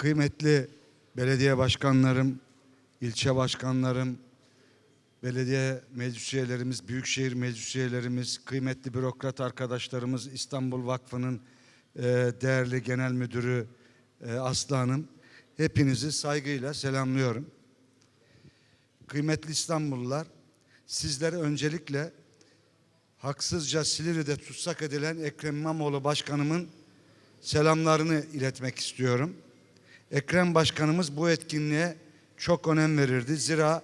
Kıymetli belediye başkanlarım, ilçe başkanlarım, belediye meclis üyelerimiz, büyükşehir meclis üyelerimiz, kıymetli bürokrat arkadaşlarımız, İstanbul Vakfı'nın e, değerli genel müdürü e, Aslı Hanım, hepinizi saygıyla selamlıyorum. Kıymetli İstanbullular, sizlere öncelikle haksızca Silivri'de tutsak edilen Ekrem İmamoğlu Başkanımın selamlarını iletmek istiyorum. Ekrem Başkanımız bu etkinliğe çok önem verirdi. Zira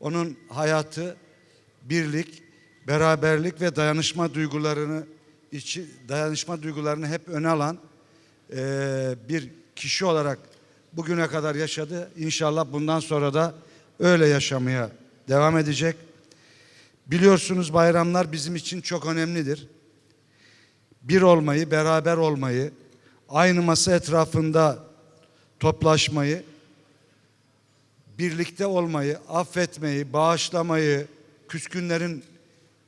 onun hayatı birlik, beraberlik ve dayanışma duygularını içi dayanışma duygularını hep öne alan eee, bir kişi olarak bugüne kadar yaşadı. İnşallah bundan sonra da öyle yaşamaya devam edecek. Biliyorsunuz bayramlar bizim için çok önemlidir. Bir olmayı, beraber olmayı, aynı masa etrafında toplaşmayı, birlikte olmayı, affetmeyi, bağışlamayı, küskünlerin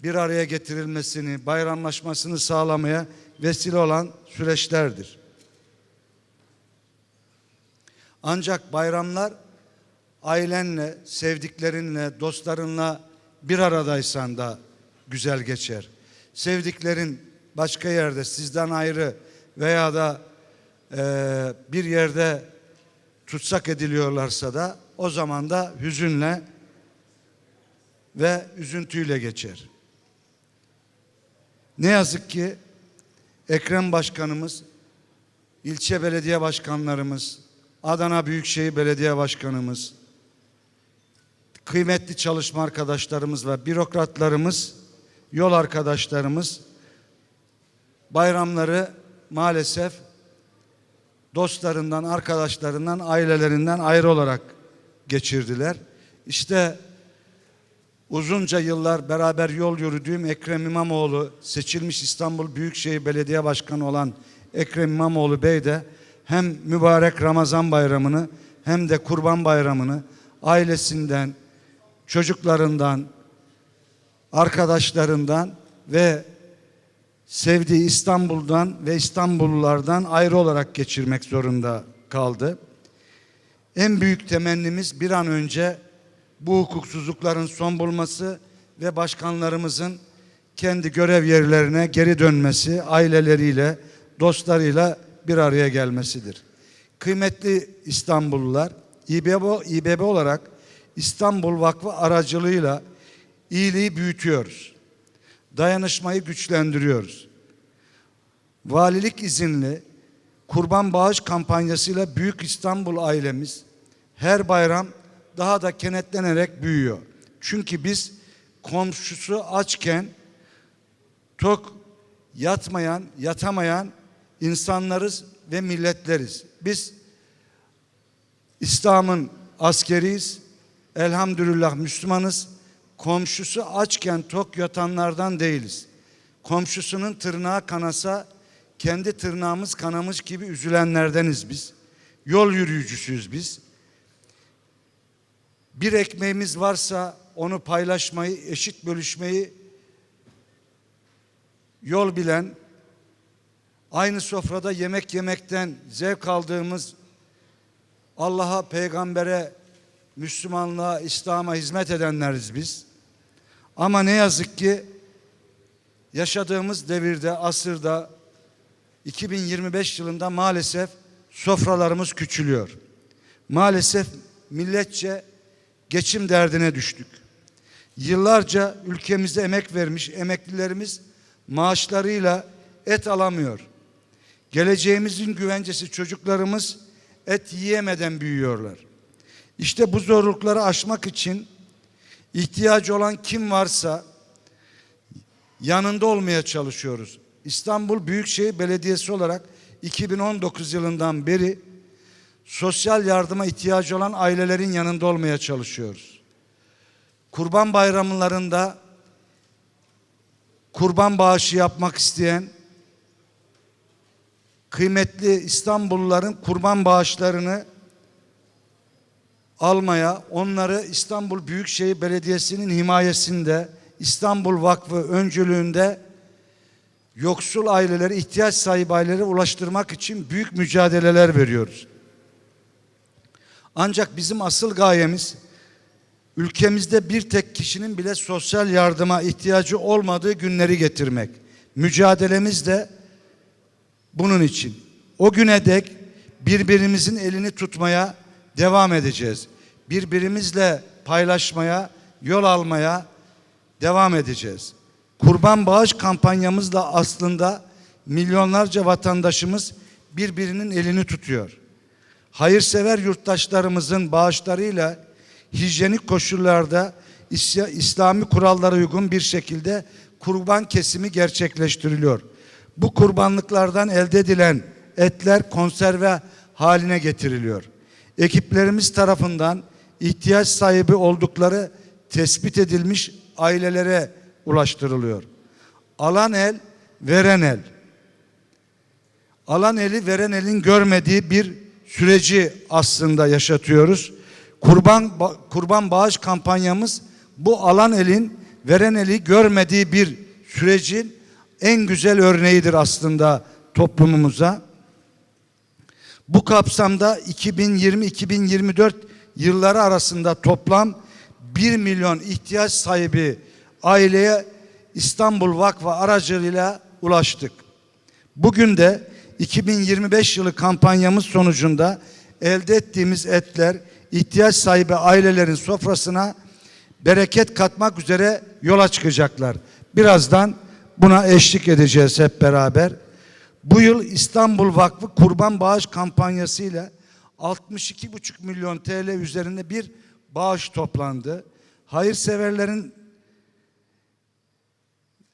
bir araya getirilmesini, bayramlaşmasını sağlamaya vesile olan süreçlerdir. Ancak bayramlar ailenle, sevdiklerinle, dostlarınla bir aradaysan da güzel geçer. Sevdiklerin başka yerde sizden ayrı veya da eee, bir yerde tutsak ediliyorlarsa da o zaman da hüzünle ve üzüntüyle geçer. Ne yazık ki Ekrem Başkanımız, ilçe belediye başkanlarımız, Adana Büyükşehir Belediye Başkanımız, kıymetli çalışma arkadaşlarımız ve bürokratlarımız, yol arkadaşlarımız bayramları maalesef dostlarından, arkadaşlarından, ailelerinden ayrı olarak geçirdiler. İşte uzunca yıllar beraber yol yürüdüğüm Ekrem İmamoğlu, seçilmiş İstanbul Büyükşehir Belediye Başkanı olan Ekrem İmamoğlu Bey de hem mübarek Ramazan bayramını hem de Kurban Bayramını ailesinden, çocuklarından, arkadaşlarından ve sevdiği İstanbul'dan ve İstanbullulardan ayrı olarak geçirmek zorunda kaldı. En büyük temennimiz bir an önce bu hukuksuzlukların son bulması ve başkanlarımızın kendi görev yerlerine geri dönmesi, aileleriyle, dostlarıyla bir araya gelmesidir. Kıymetli İstanbullular, İBB, İBB olarak İstanbul Vakfı aracılığıyla iyiliği büyütüyoruz dayanışmayı güçlendiriyoruz. Valilik izinli kurban bağış kampanyasıyla Büyük İstanbul ailemiz her bayram daha da kenetlenerek büyüyor. Çünkü biz komşusu açken tok yatmayan, yatamayan insanlarız ve milletleriz. Biz İslam'ın askeriyiz. Elhamdülillah Müslümanız. Komşusu açken tok yatanlardan değiliz. Komşusunun tırnağı kanasa kendi tırnağımız kanamış gibi üzülenlerdeniz biz. Yol yürüyücüsüyüz biz. Bir ekmeğimiz varsa onu paylaşmayı, eşit bölüşmeyi yol bilen, aynı sofrada yemek yemekten zevk aldığımız Allah'a, peygambere, Müslümanlığa, İslam'a hizmet edenleriz biz. Ama ne yazık ki yaşadığımız devirde, asırda 2025 yılında maalesef sofralarımız küçülüyor. Maalesef milletçe geçim derdine düştük. Yıllarca ülkemize emek vermiş emeklilerimiz maaşlarıyla et alamıyor. Geleceğimizin güvencesi çocuklarımız et yiyemeden büyüyorlar. İşte bu zorlukları aşmak için ihtiyacı olan kim varsa yanında olmaya çalışıyoruz. İstanbul Büyükşehir Belediyesi olarak 2019 yılından beri sosyal yardıma ihtiyacı olan ailelerin yanında olmaya çalışıyoruz. Kurban bayramlarında kurban bağışı yapmak isteyen kıymetli İstanbulluların kurban bağışlarını almaya, onları İstanbul Büyükşehir Belediyesi'nin himayesinde, İstanbul Vakfı öncülüğünde yoksul aileleri, ihtiyaç sahibi ailelere ulaştırmak için büyük mücadeleler veriyoruz. Ancak bizim asıl gayemiz ülkemizde bir tek kişinin bile sosyal yardıma ihtiyacı olmadığı günleri getirmek. Mücadelemiz de bunun için. O güne dek birbirimizin elini tutmaya devam edeceğiz. Birbirimizle paylaşmaya, yol almaya devam edeceğiz. Kurban bağış kampanyamızla aslında milyonlarca vatandaşımız birbirinin elini tutuyor. Hayırsever yurttaşlarımızın bağışlarıyla hijyenik koşullarda İslami kurallara uygun bir şekilde kurban kesimi gerçekleştiriliyor. Bu kurbanlıklardan elde edilen etler konserve haline getiriliyor. Ekiplerimiz tarafından ihtiyaç sahibi oldukları tespit edilmiş ailelere ulaştırılıyor. Alan el, veren el. Alan eli veren elin görmediği bir süreci aslında yaşatıyoruz. Kurban ba- kurban bağış kampanyamız bu alan elin veren eli görmediği bir sürecin en güzel örneğidir aslında toplumumuza. Bu kapsamda 2020-2024 yılları arasında toplam 1 milyon ihtiyaç sahibi aileye İstanbul Vakfı aracılığıyla ulaştık. Bugün de 2025 yılı kampanyamız sonucunda elde ettiğimiz etler ihtiyaç sahibi ailelerin sofrasına bereket katmak üzere yola çıkacaklar. Birazdan buna eşlik edeceğiz hep beraber. Bu yıl İstanbul Vakfı Kurban Bağış Kampanyası ile 62,5 milyon TL üzerinde bir bağış toplandı. Hayırseverlerin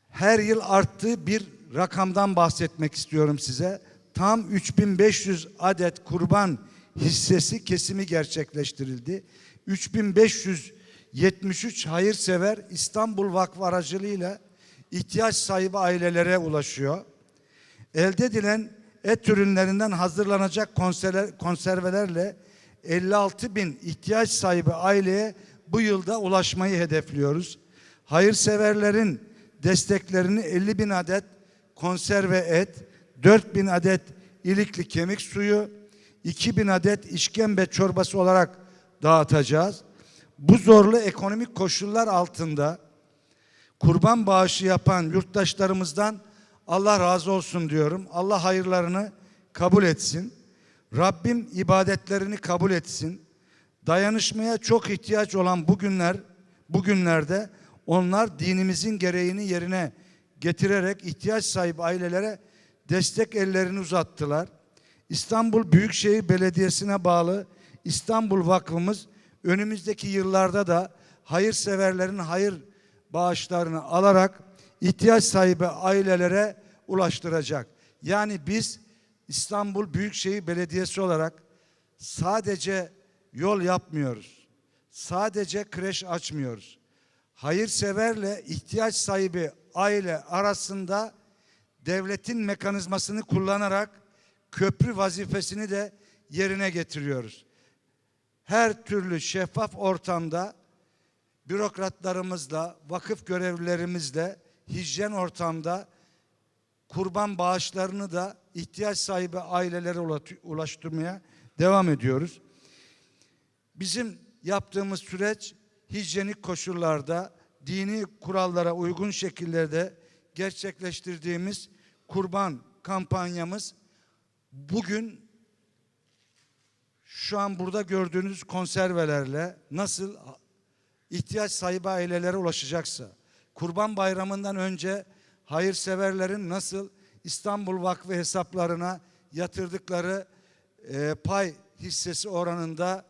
her yıl arttığı bir rakamdan bahsetmek istiyorum size. Tam 3500 adet kurban hissesi kesimi gerçekleştirildi. 3573 hayırsever İstanbul Vakfı aracılığıyla ihtiyaç sahibi ailelere ulaşıyor. Elde edilen et ürünlerinden hazırlanacak konserve- konservelerle 56 bin ihtiyaç sahibi aileye bu yılda ulaşmayı hedefliyoruz. Hayırseverlerin desteklerini 50 bin adet konserve et, 4 bin adet ilikli kemik suyu, 2 bin adet işkembe çorbası olarak dağıtacağız. Bu zorlu ekonomik koşullar altında kurban bağışı yapan yurttaşlarımızdan Allah razı olsun diyorum. Allah hayırlarını kabul etsin. Rabbim ibadetlerini kabul etsin. Dayanışmaya çok ihtiyaç olan bu günler, bugünlerde onlar dinimizin gereğini yerine getirerek ihtiyaç sahibi ailelere destek ellerini uzattılar. İstanbul Büyükşehir Belediyesi'ne bağlı İstanbul Vakfımız önümüzdeki yıllarda da hayırseverlerin hayır bağışlarını alarak ihtiyaç sahibi ailelere ulaştıracak. Yani biz İstanbul Büyükşehir Belediyesi olarak sadece yol yapmıyoruz. Sadece kreş açmıyoruz. Hayırseverle ihtiyaç sahibi aile arasında devletin mekanizmasını kullanarak köprü vazifesini de yerine getiriyoruz. Her türlü şeffaf ortamda bürokratlarımızla, vakıf görevlilerimizle hijyen ortamda kurban bağışlarını da ihtiyaç sahibi ailelere ulaştırmaya devam ediyoruz. Bizim yaptığımız süreç hijyenik koşullarda dini kurallara uygun şekillerde gerçekleştirdiğimiz kurban kampanyamız bugün şu an burada gördüğünüz konservelerle nasıl ihtiyaç sahibi ailelere ulaşacaksa, Kurban Bayramı'ndan önce hayırseverlerin nasıl İstanbul Vakfı hesaplarına yatırdıkları e, pay hissesi oranında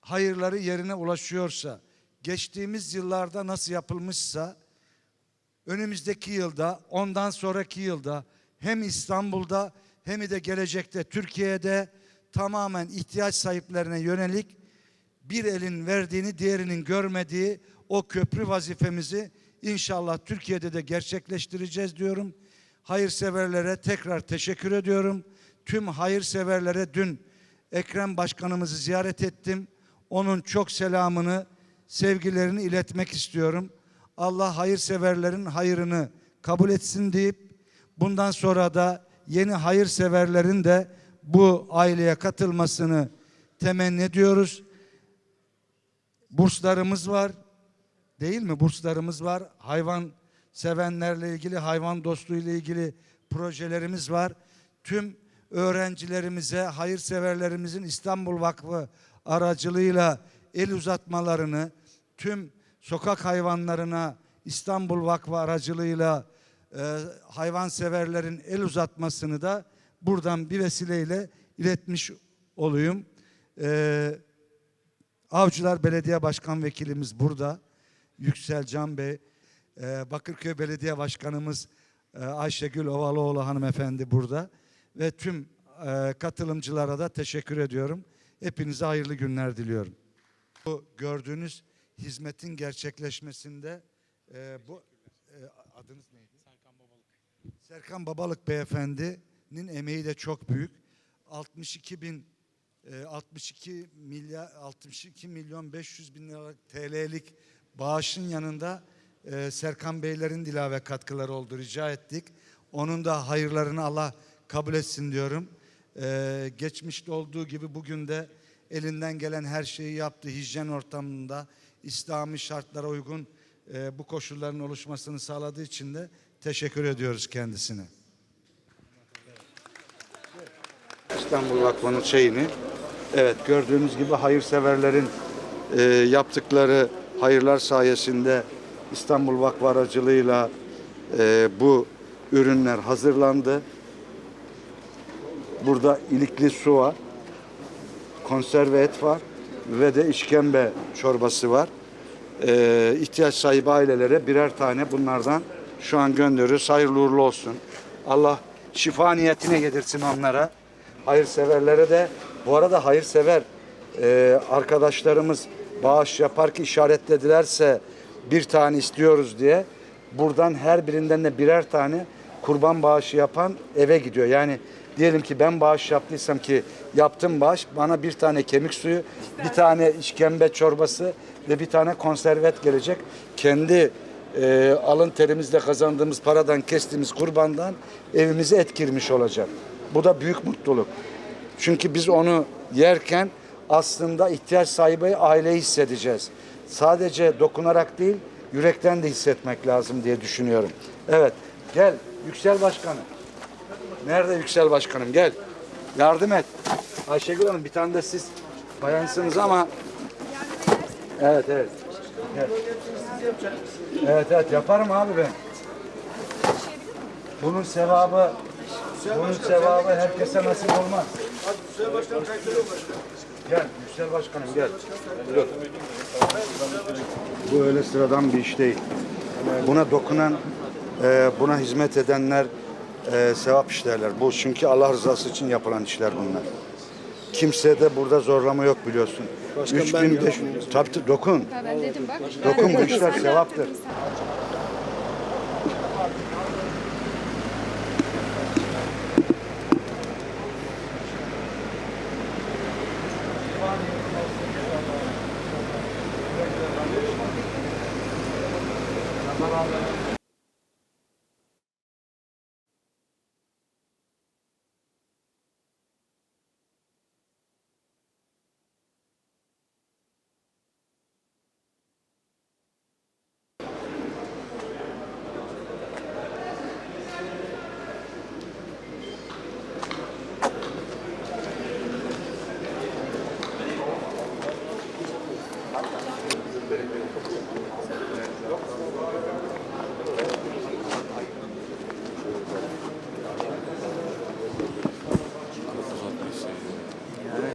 hayırları yerine ulaşıyorsa, geçtiğimiz yıllarda nasıl yapılmışsa, önümüzdeki yılda, ondan sonraki yılda hem İstanbul'da hem de gelecekte Türkiye'de tamamen ihtiyaç sahiplerine yönelik bir elin verdiğini diğerinin görmediği o köprü vazifemizi inşallah Türkiye'de de gerçekleştireceğiz diyorum. Hayırseverlere tekrar teşekkür ediyorum. Tüm hayırseverlere dün Ekrem Başkanımızı ziyaret ettim. Onun çok selamını, sevgilerini iletmek istiyorum. Allah hayırseverlerin hayrını kabul etsin deyip bundan sonra da yeni hayırseverlerin de bu aileye katılmasını temenni ediyoruz. Burslarımız var. Değil mi? Burslarımız var. Hayvan sevenlerle ilgili, hayvan dostluğu ile ilgili projelerimiz var. Tüm öğrencilerimize, hayırseverlerimizin İstanbul Vakfı aracılığıyla el uzatmalarını, tüm sokak hayvanlarına İstanbul Vakfı aracılığıyla e, hayvanseverlerin el uzatmasını da buradan bir vesileyle iletmiş olayım. E, Avcılar Belediye Başkan Vekilimiz burada. Yüksel Can Bey. E, Bakırköy Belediye Başkanımız e, Ayşegül Ovalıoğlu hanımefendi burada. Ve tüm e, katılımcılara da teşekkür ediyorum. Hepinize hayırlı günler diliyorum. Bu gördüğünüz hizmetin gerçekleşmesinde e, bu e, adınız neydi? Serkan Babalık. Serkan Babalık beyefendinin emeği de çok büyük. 62 bin e, 62 milyar 62 milyon 500 bin liralık TL'lik bağışın yanında e, Serkan Beylerin dilave katkıları oldu rica ettik. Onun da hayırlarını Allah kabul etsin diyorum. E, geçmişte olduğu gibi bugün de elinden gelen her şeyi yaptı. Hijyen ortamında İslami şartlara uygun e, bu koşulların oluşmasını sağladığı için de teşekkür ediyoruz kendisine. İstanbul Vakfı'nın şeyini evet gördüğünüz gibi hayırseverlerin e, yaptıkları hayırlar sayesinde İstanbul Vakfı aracılığıyla e, bu ürünler hazırlandı. Burada ilikli su var, konserve et var ve de işkembe çorbası var. E, ihtiyaç sahibi ailelere birer tane bunlardan şu an gönderiyoruz. Hayırlı uğurlu olsun. Allah şifa niyetine yedirsin onlara. Hayırseverlere de bu arada hayırsever e, arkadaşlarımız bağış yapar ki işaretledilerse bir tane istiyoruz diye buradan her birinden de birer tane kurban bağışı yapan eve gidiyor. Yani diyelim ki ben bağış yaptıysam ki yaptım bağış bana bir tane kemik suyu, bir tane işkembe çorbası ve bir tane konservet gelecek. Kendi e, alın terimizle kazandığımız paradan kestiğimiz kurbandan evimize et girmiş olacak. Bu da büyük mutluluk. Çünkü biz onu yerken aslında ihtiyaç sahibi aileyi hissedeceğiz. Sadece dokunarak değil, yürekten de hissetmek lazım diye düşünüyorum. Evet, gel Yüksel Başkanım. Nerede Yüksel Başkanım? Gel. Yardım et. Ayşegül Hanım bir tane de siz bayansınız ama Evet, evet. Evet. Evet, evet yaparım abi ben. Bunun sevabı bunun sevabı herkese nasip olmaz. Gel Yüksel Başkanım gel. Dur. Bu öyle sıradan bir iş değil. Buna dokunan, e, buna hizmet edenler e, sevap işlerler. Bu çünkü Allah rızası için yapılan işler bunlar. Kimse de burada zorlama yok biliyorsun. 3500 tabii tabii, dokun. Ha, ben dedim bak. Dokun bu işler sevaptır.